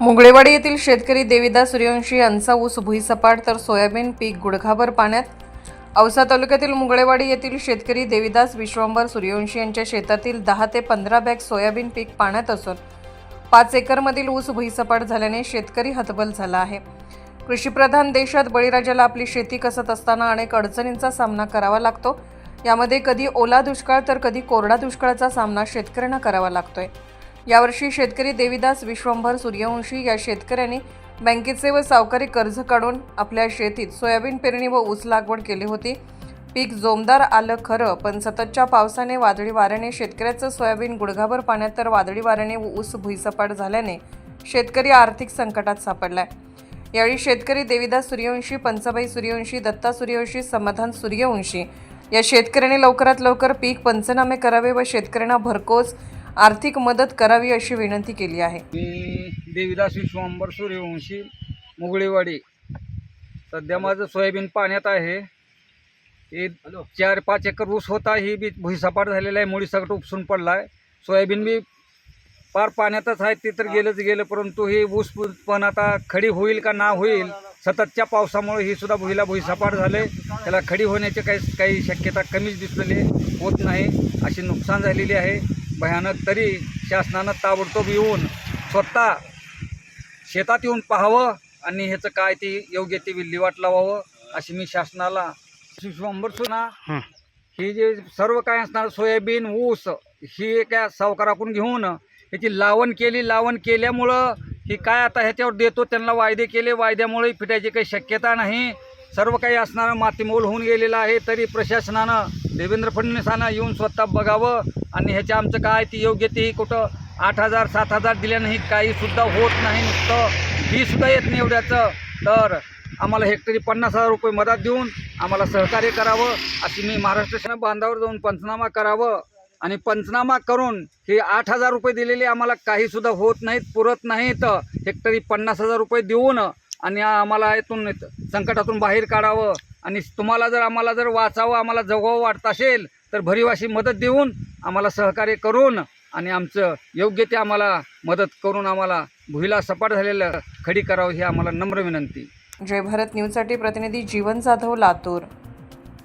मुगळेवाडी येथील शेतकरी देविदास सूर्यवंशी यांचा ऊस भुईसपाट तर सोयाबीन पीक गुडघाभर पाण्यात. औसा तालुक्यातील मुगळेवाडी येथील शेतकरी देविदास विश्वंभर सूर्यवंशी यांच्या शेतातील दहा ते पंधरा बॅग सोयाबीन पीक पाण्यात असून पाच एकरमधील ऊस भुईसपाट झाल्याने शेतकरी हतबल झाला आहे. कृषीप्रधान देशात बळीराजाला आपली शेती कसत असताना अनेक अडचणींचा सामना करावा लागतो. यामध्ये कधी ओला दुष्काळ तर कधी कोरडा दुष्काळाचा सामना शेतकऱ्यांना करावा लागतोय. यावर्षी शेतकरी देविदास विश्वंभर सूर्यवंशी या शेतकऱ्याने बँकेचे व सावकारी कर्ज काढून आपल्या शेतीत सोयाबीन पेरणी व ऊस लागवड केली होती. पीक जोमदार आलं खरं पण सततच्या पावसाने वादळी वाऱ्याने शेतकऱ्याचं सोयाबीन गुडघाभर पाण्यात तर वादळी वाऱ्याने ऊस भुईसपाट झाल्याने शेतकरी आर्थिक संकटात सापडलाय. यावेळी शेतकरी देविदास सूर्यवंशी पंचाबाई सूर्यवंशी दत्ता सूर्यवंशी समाधान सूर्यवंशी या शेतकऱ्याने लवकरात लवकर पीक पंचनामे करावे व शेतकऱ्यांना भरकोस आर्थिक मदत करावी अशी विनंती केली आहे. मी देवीदास विश्वंबर सूर्यवंशी मुगळेवाडी. सध्या माझं सोयाबीन पाण्यात आहे. हे चार पाच एकर ऊस होता ही बी भुईसपाट झालेला आहे मुळी सगळं उपसून पडला आहे सोयाबीन बी फार पाण्यातच आहे ते तर गेलंच गेलं परंतु हे ऊस पण आता खडी होईल का ना होईल सततच्या पावसामुळे ही सुद्धा भुईला भुईसपाट झाले. त्याला खडी होण्याची काही काही शक्यता कमीच दिसलेली होत नाही अशी नुकसान झालेली आहे. भयानक तरी शासनानं ताबडतोब येऊन स्वतः शेतात येऊन पाहावं आणि ह्याचं काय ते योग्य ते विल्हेवाट लावावं अशी मी शासनाला विश्वंभर सुना ही. जे सर्व काय असणार सोयाबीन ऊस ही काय सावकाराकडून घेऊन ह्याची लावण केली लावण केल्यामुळं ही काय आता ह्याच्यावर देतो त्यांना वायदे केले वायद्यामुळे फिटायची काही शक्यता नाही. सर्व काही असणारं मातीमोल होऊन गेलेलं आहे तरी प्रशासनानं देवेंद्र फडणवीसांना येऊन स्वतः बघावं आणि ह्याच्या आमचं काय ती योग्य तेही कुठं आठ हजार सात हजार दिल्या नाही काहीसुद्धा होत नाही नुसतं. फीसुद्धा येत नाही एवढ्याचं. तर आम्हाला हेक्टरी पन्नास हजार रुपये मदत देऊन आम्हाला सहकार्य करावं. अशी मी महाराष्ट्र शासन बांधावर जाऊन पंचनामा करावं. आणि पंचनामा करून हे आठ हजार रुपये दिलेले आम्हाला काहीसुद्धा होत नाहीत पुरत नाहीत. हेक्टरी पन्नास हजार रुपये देऊन आणि आम्हाला यातून संकटातून बाहेर काढावं. आणि तुम्हाला जर आम्हाला जर वाचावं आम्हाला जगावं वाटत असेल तर भरीव अशी मदत देऊन आम्हाला सहकार्य करून आणि आमचं योग्य ते आम्हाला मदत करून आम्हाला भुईला सपाट झालेलं खडी करावं ही आम्हाला नम्र विनंती. जय भारत न्यूजसाठी प्रतिनिधी जीवन जाधव लातूर.